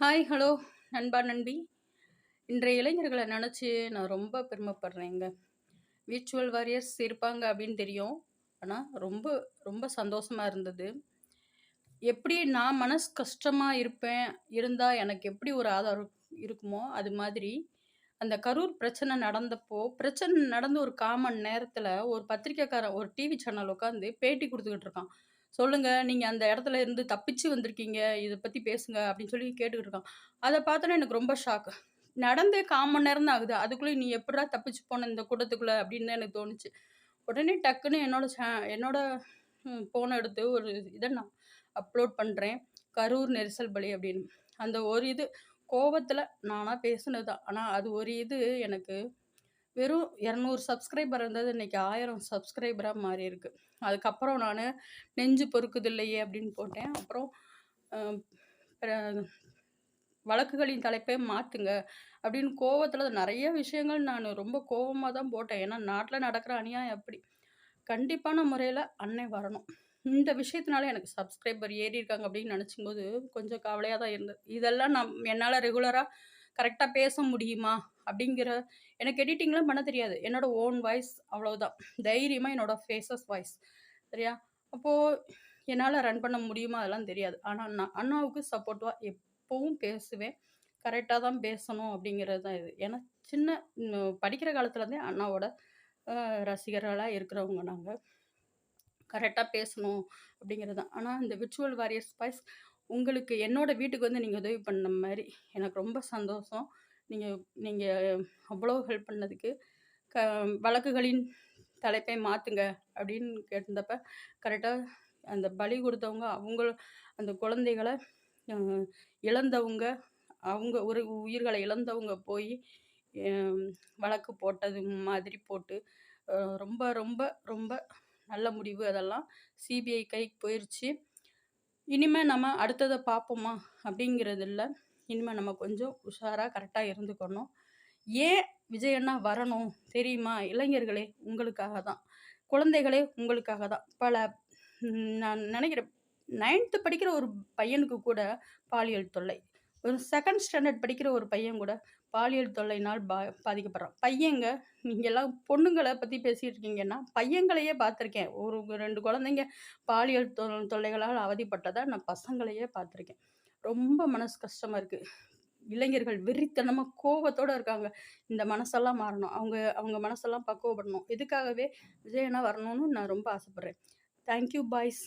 Hi hello நண்பா நண்பி. இன்றைய இளைஞர்களை நினச்சி நான் ரொம்ப பெருமைப்படுறேங்க. விர்ச்சுவல் வாரியர்ஸ் இருப்பாங்க அப்படின்னு தெரியும். ஆனால் ரொம்ப ரொம்ப சந்தோஷமாக இருந்தது. எப்படி நான் மனசு கஷ்டமாக இருப்பேன் இருந்தால் எனக்கு எப்படி ஒரு ஆதாரம் இருக்குமோ அது மாதிரி அந்த கரூர் பிரச்சனை நடந்தப்போ பிரச்சனை நடந்து ஒரு காமன் நேரத்தில் ஒரு பத்திரிக்கைக்காரன் ஒரு டிவி சேனல் உட்காந்து பேட்டி கொடுத்துக்கிட்டு இருக்கான். சொல்லுங்க, நீங்க அந்த இடத்துல இருந்து தப்பிச்சு வந்திருக்கீங்க. இதை பத்தி பேசுங்க அப்படின்னு சொல்லி கேட்டுக்கிட்டு இருக்கான். அதை பார்த்தோன்னா எனக்கு ரொம்ப ஷாக். நடந்தே 1/4 மணி நேரம் தான் ஆகுது. அதுக்குள்ளே நீ எப்படா தப்பிச்சு போன இந்த கூட்டத்துக்குள்ளே அப்படின்னு தான் எனக்கு தோணுச்சு. உடனே டக்குன்னு என்னோட சே என்னோட ஃபோனை எடுத்து ஒரு இதை நான் அப்லோட் பண்ணுறேன் கரூர் நெரிசல் பலி அப்படின்னு. அந்த ஒரு இது கோபத்தில் நானாக பேசுனது தான். ஆனால் அது ஒரு இது எனக்கு வெறும் 200 சப்ஸ்கிரைபர் இருந்தது இன்னைக்கு 1000 சப்ஸ்கிரைபரா மாறியிருக்கு. அதுக்கப்புறம் நான் நெஞ்சு பொறுக்குது இல்லையே அப்படின்னு போட்டேன். அப்புறம் வழக்குகளின் தலைப்பே மாற்றுங்க அப்படின்னு கோவத்தில் நிறைய விஷயங்கள் நான் ரொம்ப கோபமாக தான் போட்டேன். ஏன்னா நாட்டில் நடக்கிற அநியாயம் அப்படி. கண்டிப்பான முறையில் அன்னை வரணும். இந்த விஷயத்தினால எனக்கு சப்ஸ்கிரைபர் ஏறியிருக்காங்க அப்படின்னு நெனச்சும்போது கொஞ்சம் கவலையாக தான் இருந்தது. இதெல்லாம் நம் என்னால் ரெகுலராக கரெக்டாக பேச முடியுமா? அப்படிங்கிற எனக்கு எடிட்டிங்லாம் பண்ண தெரியாது. என்னோடய ஓன் வாய்ஸ் அவ்வளோதான் தைரியமாக என்னோட ஃபேஸஸ் வாய்ஸ். சரியா? அப்போது என்னால் ரன் பண்ண முடியுமா? அதெல்லாம் தெரியாது. ஆனால் நான் அண்ணாவுக்கு சப்போர்ட்டிவா எப்போவும் பேசுவேன். கரெக்டாக தான் பேசணும் அப்படிங்கிறது தான் இது. ஏன்னா சின்ன படிக்கிற காலத்துலேருந்தே அண்ணாவோட ரசிகர்களாக இருக்கிறவங்க நாங்கள் கரெக்டாக பேசணும் அப்படிங்கிறது தான். ஆனால் இந்த விர்ச்சுவல் வாரியர்ஸ் ஸ்பைஸ் உங்களுக்கு என்னோடய வீட்டுக்கு வந்து நீங்கள் உதவி பண்ண மாதிரி எனக்கு ரொம்ப சந்தோஷம். நீங்கள் நீங்கள் அவ்வளோ ஹெல்ப் பண்ணதுக்கு. க வழக்குகளின் தலைப்பை மாற்றுங்க அப்படின்னு கேட்டிருந்தப்ப, கரெக்டாக அந்த பலி கொடுத்தவங்க அவங்க அந்த குழந்தைகளை இழந்தவங்க, அவங்க ஒரு உயிர்களை இழந்தவங்க போய் வழக்கு போட்டது மாதிரி போட்டு, ரொம்ப ரொம்ப ரொம்ப நல்ல முடிவு அதெல்லாம். சிபிஐ கைக்கு போயிடுச்சு இனிமே நம்ம அடுத்ததை பார்ப்போமா? அப்படிங்கிறது இல்லை இனிமேல் நம்ம கொஞ்சம் உஷாராக கரெக்டாக இருந்துக்கணும். ஏன் விஜய் அண்ணா வரணும் தெரியுமா? இளைஞர்களே உங்களுக்காக தான். குழந்தைகளே உங்களுக்காக தான். பல நான் நினைக்கிறேன் நைன்த்து படிக்கிற ஒரு பையனுக்கு கூட பாலியல் தொல்லை. ஒரு செகண்ட் ஸ்டாண்டர்ட் படிக்கிற ஒரு பையன் கூட பாலியல் தொல்லையினால் பா பாதிக்கப்படுறான். பையங்க நீங்கள்லாம் பொண்ணுங்களை பற்றி பேசிகிட்டு இருக்கீங்கன்னா, பையங்களையே பார்த்துருக்கேன். ஒரு ரெண்டு குழந்தைங்க பாலியல் தொ தொல்லைகளால் அவதிப்பட்டதாக நான் பசங்களையே பார்த்துருக்கேன். ரொம்ப மனசு கஷ்டமாக இருக்குது இளைஞர்கள் வெறித்தனமாக கோபத்தோடு இருக்காங்க. இந்த மனசெல்லாம் மாறணும். அவங்க அவங்க மனசெல்லாம் பக்குவப்படணும். இதுக்காகவே விஜயனா வரணும்னு நான் ரொம்ப ஆசைப்பட்றேன் தேங்க் யூ பாய்ஸ்.